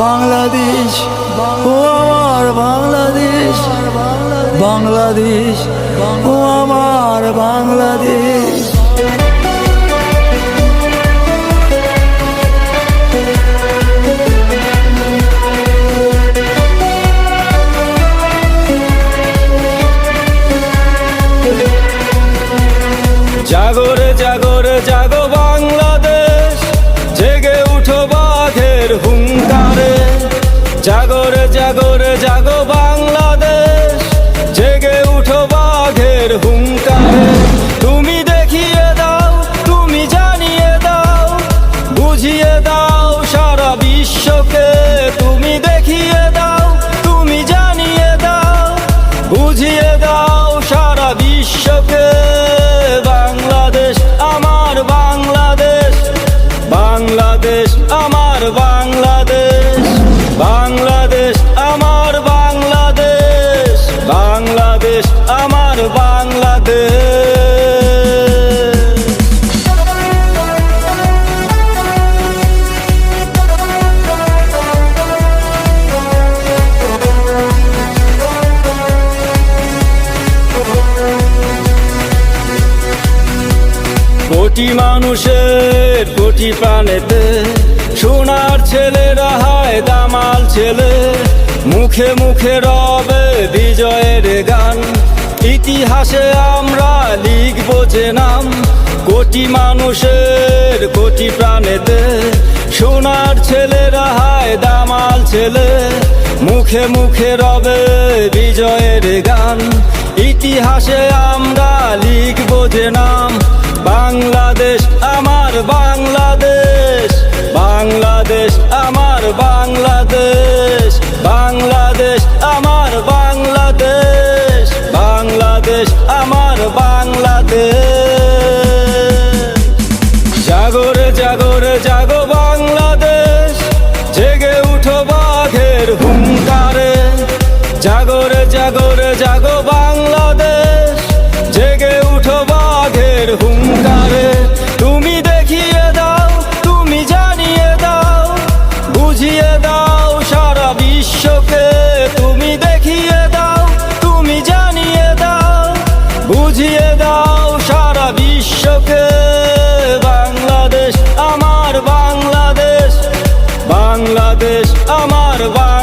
বাংলাদেশ ও আমার বাংলাদেশ বাংলাদেশ ও আমার বাংলাদেশ। জাগরে জাগরে জাগো জাগরে জাগরে, জাগো বাংলাদেশ। জেগে উঠো বাঘের হুঙ্কারে। তুমি দেখিয়ে দাও, তুমি জানিয়ে দাও, বুঝিয়ে দাও সারা বিশ্বকে। তুমি দেখিয়ে দাও, তুমি জানিয়ে দাও, বুঝিয়ে দাও সারা বিশ্বকে। বাংলাদেশ আমার বাংলাদেশ বাংলাদেশ আমার বাংলাদেশ বাংলাদেশ। বাংলাদেশ। কোটি মানুষের কোটি প্রাণেতে সোনার ছেলেরা হয় দামাল ছেলে। মুখে মুখে রবে বিজয়ের গান। ইতিহাসে আমরা লিখব যে নাম কোটি মানুষের কোটি প্রাণেতে। সোনার ছেলেরা হয় দামাল ছেলে। মুখে মুখে রবে বিজয়ের গান। ইতিহাসে আমরা লিখব যে নাম বাংলাদেশ আমার বাংলাদেশ। বাংলাদেশ আমার বাংলাদেশ। বাংলাদেশ আমার বাংলাদেশ। বাংলাদেশ আমার বাংলাদেশ। জাগরে জাগরে, জাগো বাংলাদেশ। জেগে উঠো বাঘের হুঙ্কারে। জাগরে জাগরে, জাগো বাংলাদেশ। জেগে উঠো বাঘের হুঙ্কারে। বুঝিয়ে দাও সারা বিশ্বকে। বাংলাদেশ আমার বাংলাদেশ। বাংলাদেশ আমার বাংলাদেশ।